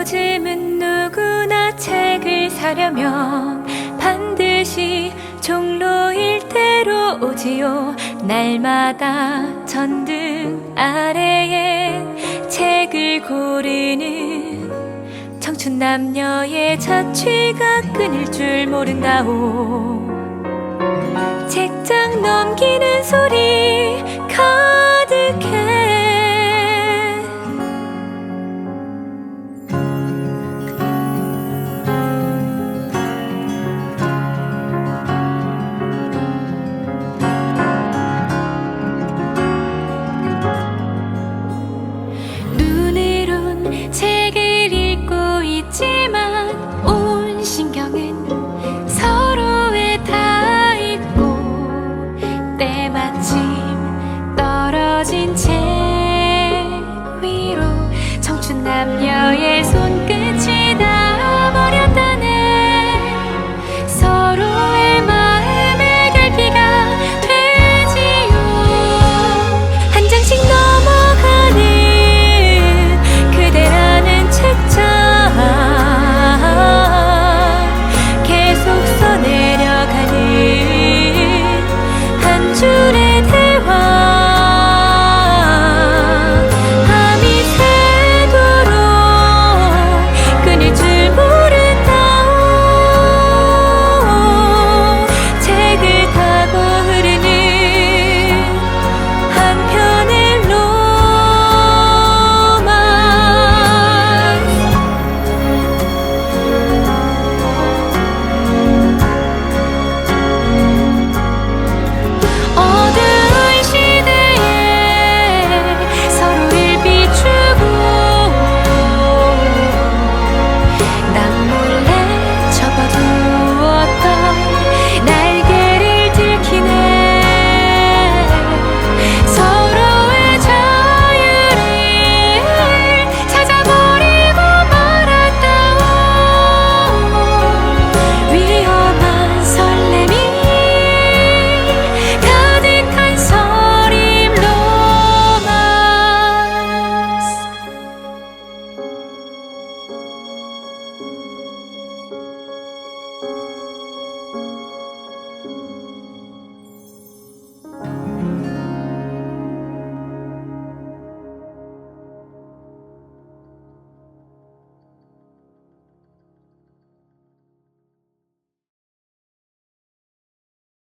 요즘은 누구나 책을 사려면 반드시 종로 일대로 오지요. 날마다 전등 아래에 책을 고르는 청춘 남녀의 자취가 끊일 줄 모른다오. 책장 넘기는 소리 젖은 채 위로 청춘 남녀의